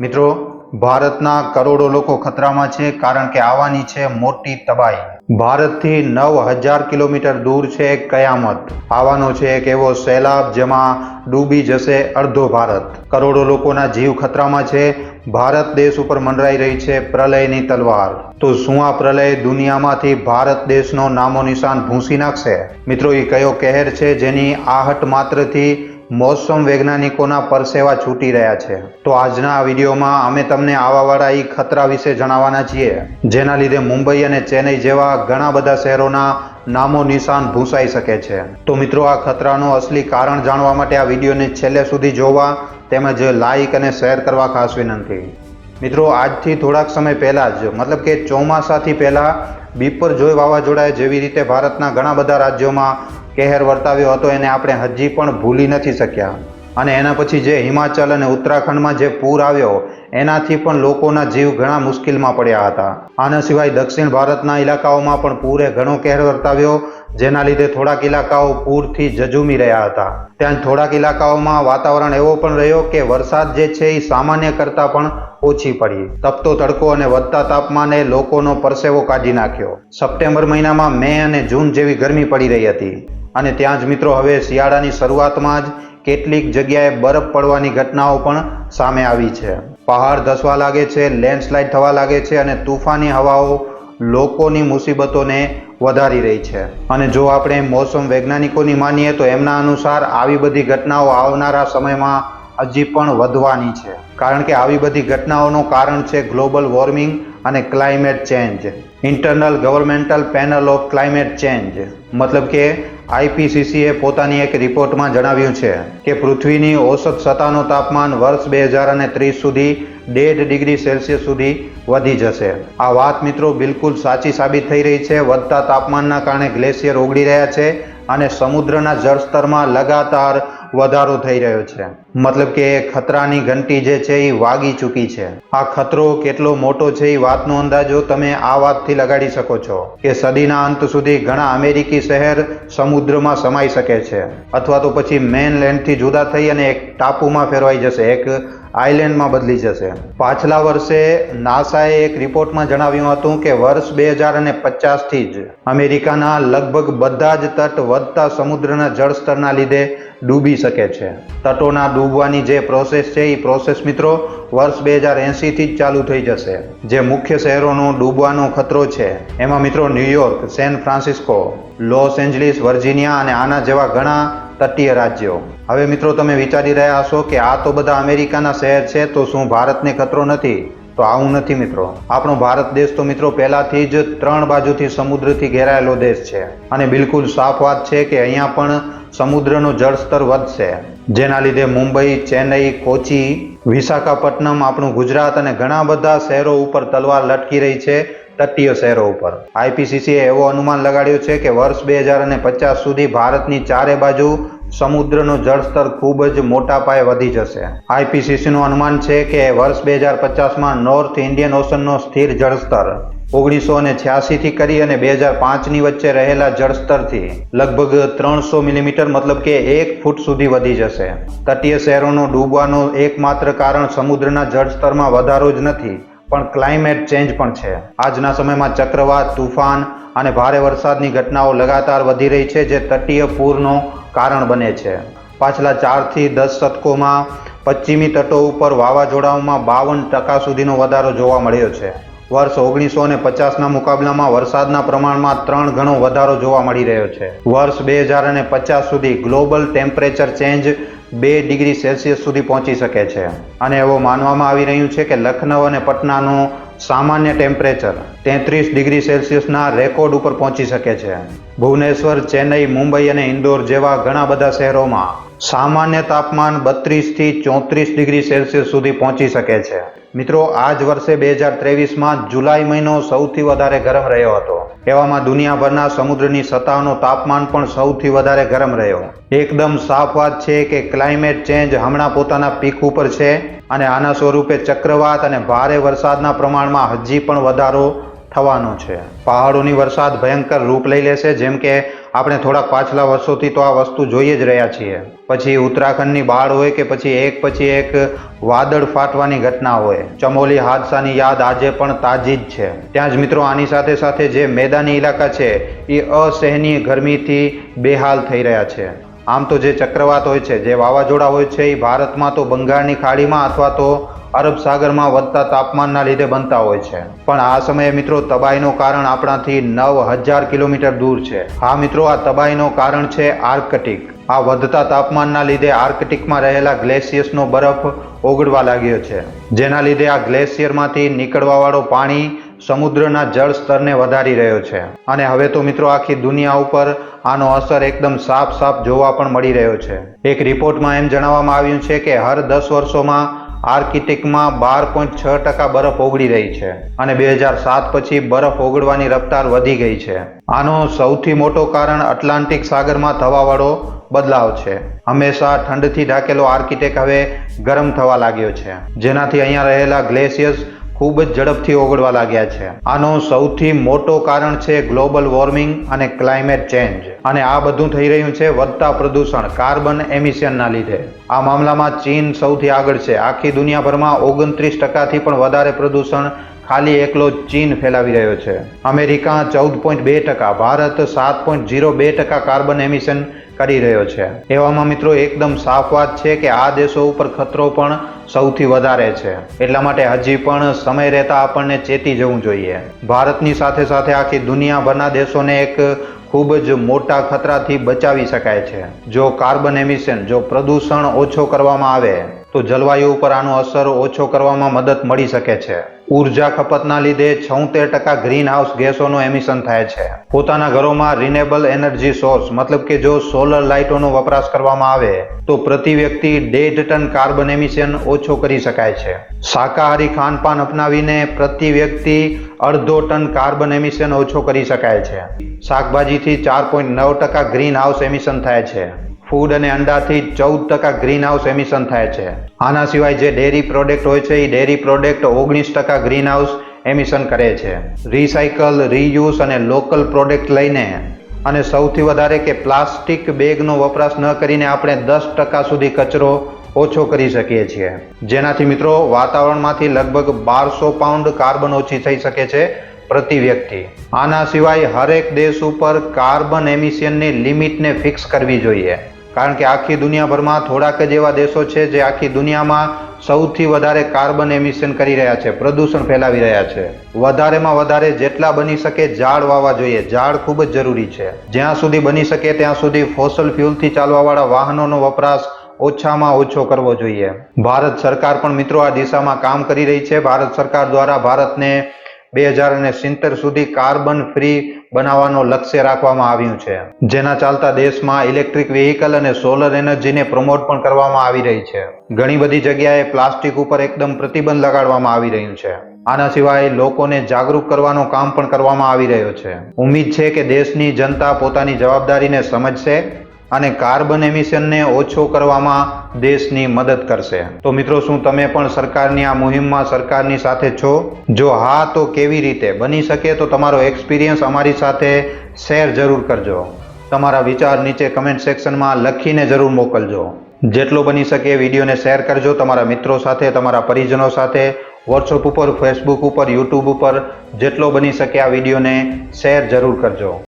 મિત્રો, ભારતના કરોડો લોકો ખતરામાં છે કારણ કે આવવાની છે મોટી તબાહી. ભારતથી નવ હજાર કિલોમીટર દૂર છે કયામત. આવવાનો છે એક એવો સૈલાબ જેમાં ડૂબી જશે અડધો ભારત. કરોડો લોકોના જીવ ખતરામાં છે. ભારત દેશ ઉપર મંડરાઈ રહી છે પ્રલયની તલવાર. તો શું આ પ્રલય દુનિયામાંથી ભારત દેશનો નામો નિશાન ભૂંસી નાખશે? મિત્રો, એ કયો કહેર છે જેની આહટ માત્રથી મોસમ વૈજ્ઞાનિકોના પરસેવા છૂટી રહ્યા છે. તો આજના આ વિડીયોમાં અમે તમને આવાવાળા એ ખતરા વિશે જણાવવાના છીએ, જેના લીધે મુંબઈ અને ચેન્નઈ જેવા ઘણા બધા શહેરોના નામો નિશાન ભૂંસાઈ શકે છે. તો મિત્રો, આ ખતરાનું અસલી કારણ જાણવા માટે આ વિડીયોને છેલ્લે સુધી જોવા તેમજ લાઇક અને શેર કરવા ખાસ વિનંતી. મિત્રો, આજથી થોડાક સમય પહેલાં જ, મતલબ કે ચોમાસાથી પહેલાં બીપરજોય વાવાઝોડાએ જેવી રીતે ભારતના ઘણા બધા રાજ્યોમાં કહેર વર્તાવ્યો હતો, એને આપણે હજી પણ ભૂલી નથી શક્યા. અને એના પછી જે હિમાચલ અને ઉત્તરાખંડમાં જે પૂર આવ્યો, એનાથી પણ લોકોના જીવ ઘણા મુશ્કેલમાં પડ્યા હતા. આના સિવાય દક્ષિણ ભારતના ઇલાકાઓમાં પણ પૂરે ઘણો કહેર વર્તાવ્યો, જેના લીધે થોડાક ઇલાકાઓ પૂરથી જજુમી રહ્યા હતા. ત્યાં થોડાક ઇલાકાઓમાં વાતાવરણ એવો પણ રહ્યો કે વરસાદ જે છે એ સામાન્ય કરતાં પણ ઓછી પડી. તપતો તડકો અને વધતા તાપમાને લોકોનો પરસેવો કાઢી નાખ્યો. સપ્ટેમ્બર મહિનામાં મે અને જૂન જેવી ગરમી પડી રહી હતી. અને ત્યાં જ મિત્રો હવે શિયાળાની શરૂઆતમાં જ કેટલીક જગ્યાએ બરફ પડવાની ઘટનાઓ પણ સામે આવી છે. પહાડ ધસવા લાગે છે, લેન્ડસ્લાઇડ થવા લાગે છે અને તુફાની હવાઓ લોકોની મુસીબતોને વધારી રહી છે. અને જો આપણે મોસમ વૈજ્ઞાનિકોની માનીએ તો એમના અનુસાર આવી બધી ઘટનાઓ આવનારા સમયમાં હજી પણ વધવાની છે. કારણ કે આવી બધી ઘટનાઓનું કારણ છે ગ્લોબલ વોર્મિંગ અને climate change internal governmental panel of climate change મતલબ કે આઈપીસીસીએ પોતાની એક રિપોર્ટમાં જણાવ્યું છે કે પૃથ્વીની ઓસત સત્તાનું તાપમાન વર્ષ બે હજાર અને ત્રીસ સુધી ડેઢ ડિગ્રી સેલ્સિયસ સુધી વધી જશે. આ વાત મિત્રો બિલકુલ સાચી સાબિત થઈ રહી છે. વધતા તાપમાનના કારણે ગ્લેશિયર ઓગળી રહ્યા છે અને સમુદ્રના જળસ્તરમાં લગાતાર વધારો થઈ રહ્યો છે. મતલબ કે ખતરાની ઘંટી જે છે એ વાગી ચૂકી છે. આ ખતરો કેટલો મોટો છે એ વાતનો અંદાજો તમે આ વાતથી લગાડી શકો છો કે સદીના અંત સુધી ઘણા અમેરિકી શહેર સમુદ્રમાં સમાઈ શકે છે. અથવા તો પછી મેઇનલેન્ડથી જુદા થઈ અને એક ટાપુમાં ફેરવાઈ જશે, એક આઇલેન્ડમાં બદલી જશે. પાછલા વર્ષે નાસાએ એક રિપોર્ટમાં જણાવ્યું હતું કે વર્ષ બે હજાર અને પચાસથી જ અમેરિકાના લગભગ બધા જ તટ વધતા સમુદ્રના જળસ્તરના લીધે ડૂબી શકે છે. તટોના ડૂબવાની જે પ્રોસેસ છે એ પ્રોસેસ મિત્રો વર્ષ બે હજાર એંસીથી જ ચાલુ થઈ જશે. જે મુખ્ય શહેરોનો ડૂબવાનો ખતરો છે, એમાં મિત્રો New York San Francisco Los Angeles Virginia અને આના જેવા ઘણા તટીય રાજ્યો. હવે મિત્રો તમે વિચારી રહ્યા હશો કે આ તો બધા અમેરિકાના શહેર છે, તો શું ભારતને ખતરો નથી? તો આવું નથી મિત્રો. આપણો ભારત દેશ તો મિત્રો પહેલાથી જ ત્રણ બાજુથી સમુદ્રથી ઘેરાયેલો દેશ છે. અને બિલકુલ સાફ વાત છે કે અહીંયા પણ સમુદ્રનું જળસ્તર વધશે. જેના લીધે મુંબઈ, ચેન્નઈ, કોચી, વિશાખાપટ્ટનમ, આપણું ગુજરાત અને ઘણા બધા શહેરો ઉપર તલવાર લટકી રહી છે તટીય શહેરો ઉપર. આઈપીસીસીએ એવો અનુમાન લગાડ્યો છે કે વર્ષ બે હજાર અને પચાસ સુધી ભારતની ચારે બાજુ સમુદ્રનું જળસ્તર ખૂબ જ મોટા પાયે વધી જશે. આઈપીસીસીનું અનુમાન છે કે વર્ષ બે હજાર પચાસમાં નોર્થ ઇન્ડિયન ઓશનનો સ્થિર જળસ્તર ઓગણીસો અને છ્યાસીથી કરી અને બે હજાર પાંચની વચ્ચે રહેલા જળસ્તરથી લગભગ ત્રણસો મિલીમીટર, મતલબ કે એક ફૂટ સુધી વધી જશે. તટીય શહેરોનો ડૂબવાનો એકમાત્ર કારણ સમુદ્રના જળસ્તરમાં વધારો જ નથી, પણ ક્લાઇમેટ ચેન્જ પણ છે. આજના સમયમાં ચક્રવાત, તુફાન અને ભારે વરસાદની ઘટનાઓ લગાતાર વધી રહી છે, જે તટીય પૂરનો કારણ બને છે. પાછલા ચારથી દસ શતકોમાં પશ્ચિમી તટો ઉપર વાવાઝોડાઓમાં બાવન ટકા સુધીનો વધારો જોવા મળ્યો છે. વર્ષ ઓગણીસો અને પચાસના મુકાબલામાં વરસાદના પ્રમાણમાં ત્રણ ગણો વધારો જોવા મળી રહ્યો છે. વર્ષ બે હજાર અને પચાસ સુધી ગ્લોબલ ટેમ્પરેચર ચેન્જ બે ડિગ્રી સેલ્સિયસ સુધી પહોંચી શકે છે. અને એવું માનવામાં આવી રહ્યું છે કે લખનઉ અને પટનાનું સામાન્ય ટેમ્પરેચર તેત્રીસ ડિગ્રી સેલ્સિયસના રેકોર્ડ ઉપર પહોંચી શકે છે. ભુવનેશ્વર, ચેન્નઈ, મુંબઈ અને ઇન્દોર જેવા ઘણા બધા શહેરોમાં સામાન્ય તાપમાન બત્રીસથી ચોત્રીસ ડિગ્રી સેલ્સિયસ સુધી પહોંચી શકે છે. મિત્રો આ જ વર્ષે બે હજાર ત્રેવીસમાં જુલાઈ મહિનો સૌથી વધારે ગરમ રહ્યો હતો. એવામાં દુનિયાભરના સમુદ્રની સતહનું તાપમાન પણ સૌથી વધારે ગરમ રહ્યો. એકદમ સાફ વાત છે કે ક્લાઇમેટ ચેન્જ હમણાં પોતાના પીક ઉપર છે અને આના સ્વરૂપે ચક્રવાત અને ભારે વરસાદના પ્રમાણમાં હજી પણ વધારો થવાનો છે. પહાડોની વરસાદ ભયંકર રૂપ લઈ લેશે, જેમ કે આપણે થોડાક પાછલા વર્ષોથી તો આ વસ્તુ જોઈએ જ રહ્યા છીએ. પછી ઉત્તરાખંડની બાળ હોય કે પછી એક પછી એક વાદળ ફાટવાની ઘટના હોય. ચમોલી હાદસાની યાદ આજે પણ તાજી જ છે. ત્યાં જ મિત્રો આની સાથે સાથે જે મેદાની ઇલાકા છે, એ અસહનીય ગરમીથી બેહાલ થઈ રહ્યા છે. આમ તો જે ચક્રવાત હોય છે, જે વાવાઝોડા હોય છે, એ ભારતમાં તો બંગાળની ખાડીમાં અથવા તો અરબ સાગરમાં વધતા તાપમાનના લીધે બનતા હોય છે. પણ આ સમયે મિત્રો તબાહીનું કારણ આપણાથી નવ હજાર કિલોમીટર દૂર છે. હા મિત્રો, આ તબાહીનું કારણ છે આર્કટિક. આ વધતા તાપમાનના લીધે આર્કટિકમાં રહેલા ગ્લેશિયર્સનો બરફ ઓગળવા લાગ્યો છે. જેના લીધે આ ગ્લેશિયરમાંથી નીકળવાવાળો પાણી સમુદ્રના જળ સ્તરને વધારી રહ્યો છે. અને હવે તો મિત્રો આખી દુનિયા ઉપર આનો અસર એકદમ સાફ સાફ જોવા પણ મળી રહ્યો છે. એક રિપોર્ટમાં એમ જણાવવામાં આવ્યું છે કે હર દસ વર્ષોમાં આર્કિટિકમાં બાર પોઈન્ટ છ ટકા બરફ ઓગળી રહી છે અને બે હજાર સાત પછી બરફ ઓગળવાની રફતાર વધી ગઈ છે. આનો સૌથી મોટો કારણ એટલાન્ટિક સાગરમાં થવાવાળો બદલાવ છે. હંમેશા ઠંડથી ઢાકેલો આર્કિટેક હવે ગરમ થવા લાગ્યો છે. જેનાથી અહીંયા રહેલા ગ્લેશિયર્સ ખૂબ જ ઝડપથી ઓગળવા લાગ્યા છે. આનો સૌથી મોટો કારણ છે ગ્લોબલ વોર્મિંગ અને ક્લાઇમેટ ચેન્જ. અને આ બધું થઈ રહ્યું છે વધતા પ્રદૂષણ, કાર્બન એમિશનના લીધે. આ મામલામાં ચીન સૌથી આગળ છે. આખી દુનિયાભરમાં ઓગણત્રીસ ટકાથી પણ વધારે પ્રદૂષણ ખાલી એકલો ચીન ફેલાવી રહ્યો છે. અમેરિકા ચૌદ પોઈન્ટ બે ટકા, ભારત સાત પોઈન્ટ ઝીરો બે ટકા કાર્બન એમિશન કરી રહ્યો છે. એવામાં મિત્રો એકદમ સાફ વાત છે કે આ દેશો ઉપર ખતરો પણ સૌથી વધારે છે. એટલા માટે હજી પણ સમય રહેતા આપણને ચેતી જવું જોઈએ. ભારતની સાથે સાથે આખી દુનિયાભરના દેશોને એક ખૂબ જ મોટા ખતરાથી બચાવી શકાય છે. જો કાર્બન એમિશન, જો પ્રદૂષણ ઓછો કરવામાં આવે, તો જલવાયુ ઉપર આનો અસર ઓછો કરવામાં મદદ મળી શકે છે. ઊર્જા ખપતના લીધે છોતેર ટકા ગ્રીન હાઉસ ગેસોનું એમિશન થાય છે. પોતાના ઘરોમાં રિનેબલ એનર્જી સોર્સ, મતલબ કે જો સોલર લાઇટોનો વપરાશ કરવામાં આવે, તો પ્રતિ વ્યક્તિ દેઢ ટન કાર્બન એમિશન ઓછો કરી શકાય છે. શાકાહારી ખાનપાન અપનાવીને પ્રતિ વ્યક્તિ અડધો ટન કાર્બન એમિશન ઓછો કરી શકાય છે. શાકભાજીથી ચાર પોઈન્ટ નવ ટકા ગ્રીન હાઉસ એમિશન થાય છે. ફૂડ અને અંડાથી ચૌદ ટકા ગ્રીન હાઉસ એમિશન થાય છે. આના સિવાય જે ડેરી પ્રોડક્ટ હોય છે એ ડેરી પ્રોડક્ટ ઓગણીસ ટકા ગ્રીન હાઉસ એમિશન કરે છે. રિસાયકલ રીયુઝ અને લોકલ પ્રોડક્ટ લઈને અને સૌથી વધારે કે પ્લાસ્ટિક બેગનો વપરાશ ન કરીને આપણે દસ ટકા સુધી કચરો ઓછો કરી શકીએ છીએ. જેનાથી મિત્રો વાતાવરણમાંથી લગભગ બારસો પાઉન્ડ કાર્બન ઓછી થઈ શકે છે પ્રતિ વ્યક્તિ. આના સિવાય હરેક દેશ ઉપર કાર્બન એમિશનની લિમિટને ફિક્સ કરવી જોઈએ. કારણ કે આખી દુનિયાભરમાં થોડાક જ એવા દેશો છે જે આખી દુનિયામાં સૌથી વધારે કાર્બન એમિશન કરી રહ્યા છે, પ્રદૂષણ ફેલાવી રહ્યા છે. વધારેમાં વધારે જેટલા બની શકે ઝાડ વાવવા જોઈએ. ઝાડ ખૂબ જ જરૂરી છે. જ્યાં સુધી બની શકે ત્યાં સુધી ફોસલ ફ્યુલથી ચાલવાવાળા વાહનોનો વપરાશ ઓછામાં ઓછો કરવો જોઈએ. ભારત સરકાર પણ મિત્રો આ દિશામાં કામ કરી રહી છે. ભારત સરકાર દ્વારા ભારતને બે હજાર અને સિત્તેર સુધી કાર્બન ફ્રી બનાવવાનો લક્ષ્ય રાખવામાં આવ્યું છે. જેના ચાલતા દેશમાં ઇલેક્ટ્રિક વેહિકલ અને સોલર એનર્જીને પ્રમોટ પણ કરવામાં આવી રહી છે. ઘણી બધી જગ્યાએ પ્લાસ્ટિક ઉપર એકદમ પ્રતિબંધ લગાડવામાં આવી રહ્યું છે. આના સિવાય લોકોને જાગૃત કરવાનું કામ પણ કરવામાં આવી રહ્યો છે. ઉમ્મીદ છે કે દેશની જનતા પોતાની જવાબદારીને સમજશે અને કાર્બન એમિશનને ઓછો કરવામાં દેશની મદદ કરશે. તો મિત્રો, શું તમે પણ સરકારની આ મુહિમમાં સરકારની સાથે છો? જો હા, તો કેવી રીતે? બની શકે તો તમારો એક્સપિરિયન્સ અમારી સાથે શેર જરૂર કરજો. તમારા વિચાર નીચે કમેન્ટ સેક્શનમાં લખીને જરૂર મોકલજો. જેટલો બની શકે વિડીયોને શેર કરજો. તમારા મિત્રો સાથે, તમારા પરિજનો સાથે વોટ્સઅપ ઉપર ફેસબુક ઉપર યુટ્યુબ ઉપર, જેટલો બની શકે આ વિડીયોને શેર જરૂર કરજો.